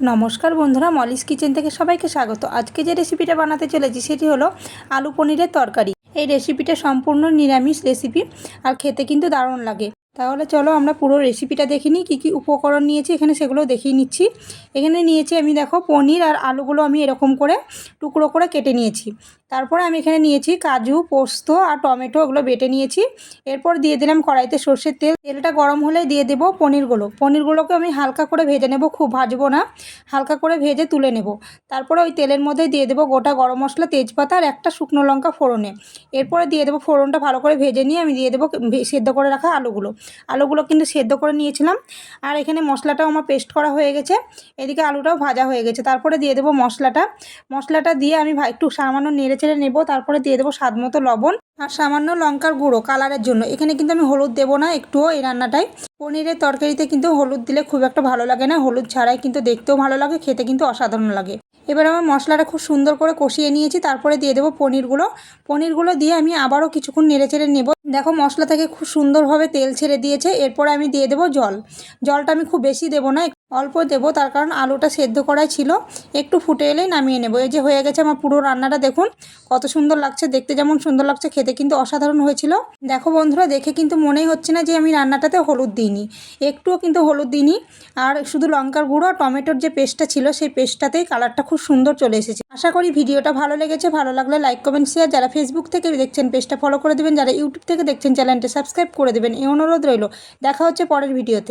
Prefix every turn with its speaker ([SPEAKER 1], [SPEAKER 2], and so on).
[SPEAKER 1] নমস্কার বন্ধুরা, Molly's kitchen থেকে সবাইকে স্বাগত। আজকে যে রেসিপিটা বানাতে চলেছি সেটি হলো আলু পনিরের তরকারি। এই রেসিপিটা সম্পূর্ণ নিরামিষ রেসিপি আর খেতে কিন্তু দারুণ লাগে। তাহলে চলো আমরা পুরো রেসিপিটা দেখে নিই, কী কী উপকরণ নিয়েছি, এখানে সেগুলো দেখিয়ে নিচ্ছি। এখানে নিয়েছি আমি দেখো পনির আর আলুগুলো আমি এরকম করে টুকরো করে কেটে নিয়েছি। তারপরে আমি এখানে নিয়েছি কাজু, পোস্ত আর টমেটো, ওগুলো বেটে নিয়েছি। এরপর দিয়ে দিলাম কড়াইতে সর্ষের তেল। তেলটা গরম হলে দিয়ে দেবো পনিরগুলো। পনিরগুলোকে আমি হালকা করে ভেজে নেব, খুব ভাজবো না। হালকা করে ভেজে তুলে নেব। তারপরে ওই তেলের মধ্যে দিয়ে দেবো গোটা গরম মশলা, তেজপাতা আর একটা শুকনো লঙ্কা ফোড়নে। এরপরে দিয়ে দেবো ফোড়নটা ভালো করে ভেজে নিয়ে আমি দিয়ে দেবো সেদ্ধ করে রাখা আলুগুলো। আলুগুলো কিন্তু সেদ্ধ করে নিয়েছিলাম। আর এখানে মশলাটাও আমার পেস্ট করা হয়ে গেছে। এদিকে আলুটাও ভাজা হয়ে গেছে। তারপরে দিয়ে দেবো মশলাটা। মশলাটা দিয়ে আমি একটু সামান্য নেড়ে চেড়ে নেব, তারপরে দিয়ে দেবো স্বাদ মতো লবণ আর সামান্য লঙ্কার গুঁড়ো কালারের জন্য। এখানে কিন্তু আমি হলুদ দেবো না, একটুও এই রান্নাটায় পনিরের তরকারিতে কিন্তু হলুদ দিলে খুব একটা ভালো লাগে না, হলুদ ছাড়াই কিন্তু দেখতেও ভালো লাগে, খেতে কিন্তু অসাধারণ লাগে। এবার আমার মশলাটা খুব সুন্দর করে কষিয়ে নিয়েছি, তারপরে দিয়ে দেবো পনিরগুলো। পনিরগুলো দিয়ে আমি আবারও কিছুক্ষণ নেড়ে চেড়ে নেব। দেখো মশলা থেকে খুব সুন্দরভাবে তেল ছেড়ে দিয়েছে, এরপরে আমি দিয়ে দেবো জল। জলটা আমি খুব বেশি দেবো না অল্প দেবো, তার কারণ আলুটা সেদ্ধ করাই ছিল। একটু ফুটে এলেই নামিয়ে নেব। এই যে হয়ে গেছে আমার পুরো রান্নাটা, দেখুন কত সুন্দর লাগছে, দেখতে যেমন সুন্দর লাগছে, খেতে কিন্তু অসাধারণ হয়েছিল। দেখো বন্ধুরা, দেখে কিন্তু মনেই হচ্ছে না যে আমি রান্নাটাতে হলুদ দিইনি। একটুও কিন্তু হলুদ দিইনি। আর শুধু লঙ্কার গুঁড়ো আর টমেটোর যে পেস্টটা ছিল, সেই পেস্টটাতেই কালারটা খুব সুন্দর চলে এসেছে। আশা করি ভিডিওটা ভালো লেগেছে। ভালো লাগলে লাইক, কমেন্ট, শেয়ার, যারা ফেসবুক থেকে দেখছেন, পেজটা ফলো করে দেবেন। যারা ইউটিউব থেকে দেখছেন, চ্যানেলটা সাবস্ক্রাইব করে দেবেন। এই অনুরোধ রইল। দেখা হচ্ছে পরের ভিডিওতে।